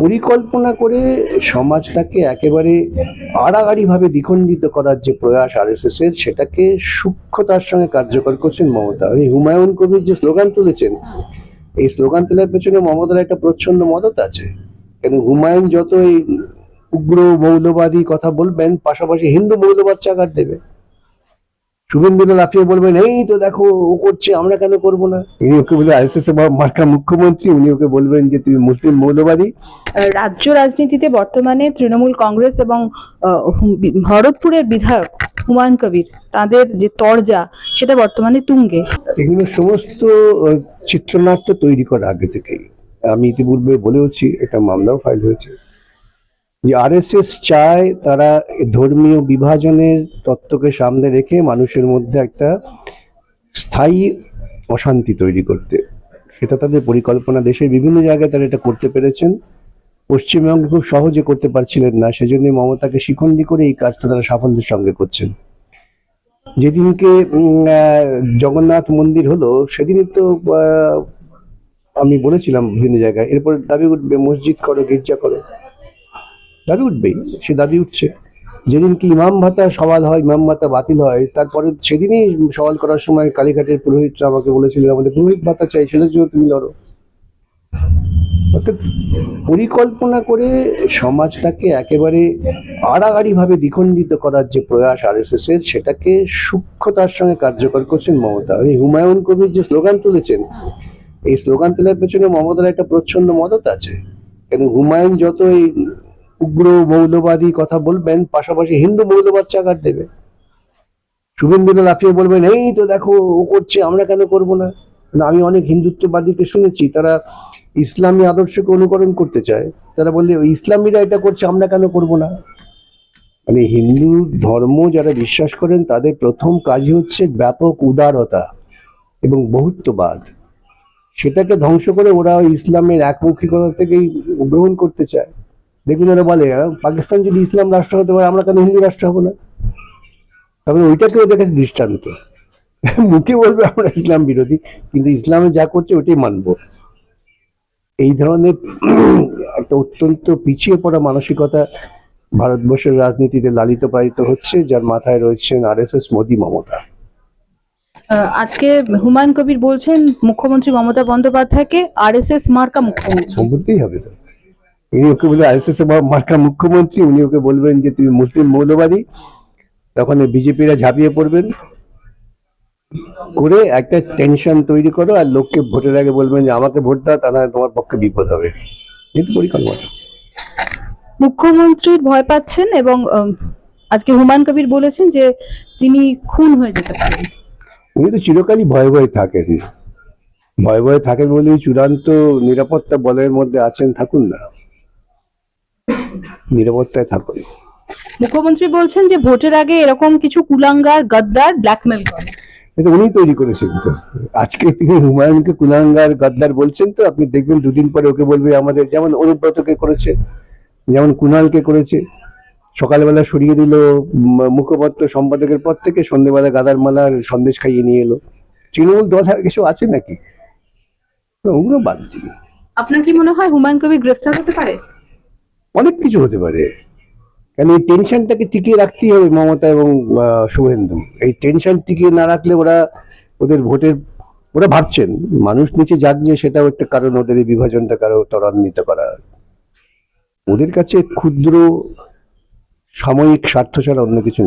পরিকল্পনা করে সমাজটাকে একেবারে আড়াআড়িভাবে দ্বিখণ্ডিত করার যে প্রয়াস আরএসএস এর, সেটাকে সূক্ষ্মতার সঙ্গে কার্যকর করছেন মমতা। এই হুমায়ুন কবির যে স্লোগান তুলেছেন, এই স্লোগান তোলার পেছনে মমতার একটা প্রচ্ছন্ন মদত আছে। কিন্তু হুমায়ুন যত এই উগ্র মৌলবাদী কথা বলবেন, পাশাপাশি হিন্দু মৌলবাদ চাকার দেবে। শুভেন্দুরা লাফিয়ে বলবেন এই তো দেখো ও করছে আমরা কেন করব না? ইনি ওকে বলে আইএসএস মার্কা মুখ্যমন্ত্রী উনি ওকে বলবেন যে তুমি মুসলিম মৌলবাদী। রাজ্য রাজনীতিতে বর্তমানে তৃণমূল কংগ্রেস এবং ভরতপুরের বিধায়ক হুমায়ুন কবির তাদের যে তরজা সেটা বর্তমানে তুঙ্গে। এগুলো সমস্ত চিত্রনাট্য তৈরি করা আগে থেকেই। আমি ইতিপূর্বে বলেওছি এটা মামলাও ফাইল হয়েছে। যে আরএসএস চায় তারা ধর্মীয় বিভাজনের তত্ত্বকে সামনে রেখে মানুষের মধ্যে একটা স্থায়ী অশান্তি তৈরি করতে। সেটা তাদের পরিকল্পনা। দেশের বিভিন্ন জায়গায় তারা এটা করতে পেরেছেন। পশ্চিমবঙ্গে খুব সহজে করতে পারছিলেন না। সেজন্য মমতাকে শিখণ্ডি করে এই কাজটা তারা সাফল্যের সঙ্গে করছেন। যেদিনকে জগন্নাথ মন্দির হলো, সেদিনই তো আমি বলেছিলাম বিভিন্ন জায়গায়, এরপর দাবি উঠবে মসজিদ করো, গির্জা করো। দাবি উঠবেই, সে দাবি উঠছে। যেদিন কি ইমাম ভাতা সওয়াল হয়, ইমাম ভাতা বাতিল হয়, তারপরে সেদিনই সওয়াল করার সময় কালীঘাটের পুরোহিতরা আমাকে বলেছিলেন, আমাদের পুরোহিত ভাতা চাই সেটার জন্য তুমি লড়ো। অর্থাৎ পরিকল্পনা করে সমাজটাকে একেবারে আড়াআড়িভাবে দ্বিখণ্ডিত করার যে প্রয়াস আরএসএস এর, সেটাকে সূক্ষ্মতার সঙ্গে কার্যকর করছেন মমতা। এই হুমায়ুন কবির যে স্লোগান তুলেছেন, এই স্লোগান তোলার পেছনে মমতার একটা প্রচ্ছন্ন মদত আছে। কিন্তু হুমায়ুন যত এই উগ্র মৌলবাদী কথা বলবেন, পাশাপাশি হিন্দু মৌলবাদ চাকার দেবে। শুভেন্দুরা লাফিয়ে বলবেন, এই তো দেখো, ও করছে, আমরা কেন করব না? আমি অনেক হিন্দুত্ববাদীকে শুনেছি, তারা ইসলামী আদর্শকে অনুকরণ করতে চায়। তারা বললে, "ওই ইসলামীরা এটা করছে, আমরা কেন করব না? মানে হিন্দু ধর্ম যারা বিশ্বাস করেন, তাদের প্রথম কাজই হচ্ছে ব্যাপক উদারতা এবং বহুত্ববাদ। সেটাকে ধ্বংস করে ওরা ইসলামের একমুখিকতা থেকেই গ্রহণ করতে চায়। দেখুন ওরা বলে পাকিস্তান যদি ইসলাম রাষ্ট্র হতে পারে আমরা কেন হিন্দু রাষ্ট্র হব না? তারপরে ওইটাকে ওদের কাছে দৃষ্টান্ত। মুখে বলবে আমরা ইসলাম বিরোধী। কিন্তু ইসলামে যা করছে ওটাই মানবো। এই ধরনের একটা অত্যন্ত পিছিয়ে পড়া মানসিকতা ভারতবর্ষের রাজনীতিতে লালিত পালিত হচ্ছে যার মাথায় রয়েছেন R S S Modi Mamata. আজকে হুমায়ুন কবির বলছেন মুখ্যমন্ত্রী মমতা বন্দ্যোপাধ্যায়কে আর এস এস মার্কা মুখ্যমন্ত্রী। হবে তো। ইনি ওকে বলে আইএসএস মার্কা মুখ্যমন্ত্রী উনি ওকে বলবেন যে তুমি মুসলিম মৌলবাদী। তখন বিজেপিরা ঝাঁপিয়ে পড়বেন। করে একটা টেনশন তৈরি করো আর লোককে ভোটের আগে বলবেন যে আমাকে ভোট দাও তা নাহলে তোমার পক্ষে বিপদ হবে। কিন্তু পরিকল্পনা। মুখ্যমন্ত্রীর ভয় পাচ্ছেন এবং আজকে হুমায়ুন কবির বলেছেন যে তিনি খুন হয়ে যেতে পারেন। উনি তো চিরকালই ভয়ে ভয়ে থাকেন। ভয়ে ভয়ে থাকেন বলেই চূড়ান্ত নিরাপত্তা বলয়ের মধ্যে আছেন থাকুন না। নিরাপত্তায় থাকুন। মুখ্যমন্ত্রী বলছেন যে ভোটের আগে এরকম কিছু কুলাঙ্গার গদ্দার ব্ল্যাকমেল করে এটা উনি তৈরি করেছেন তো। আজকে তিনি হুমায়ুনকে কুলাঙ্গার গাদ্দার বলছেন তো আপনি দেখবেন দুদিন পরে ওকে বলবে আমাদের যেমন অনুব্রতকে করেছে যেমন কুণালকে করেছে। সকালবেলা সরিয়ে দিল মুখপাত্র সম্পাদকের পর থেকে সন্ধ্যেবেলা গাদার মালার সন্দেশ খাইয়ে নিয়ে এলো। তৃণমূল দল আর কিছু আছে নাকি? ওগুলো বাদ দিন। আপনার কি মনে হয় হুমায়ুন কবি গ্রেফতার হতে পারে? অনেক কিছু হতে পারে। কেন এই টেনশনটাকে টিকিয়ে রাখতেই হবে মমতা এবং শুভেন্দু। এই টেনশন টিকিয়ে না রাখলে ওরা ওদের ভোটের, ওরা ভাবছেন, মানুষ নিচে যে সেটা হচ্ছে কারণ ওদের এই বিভাজনটা কারও ত্বরান্বিত করা ওদের কাছে ক্ষুদ্র সাময়িক স্বার্থ ছাড়া অন্য কিছু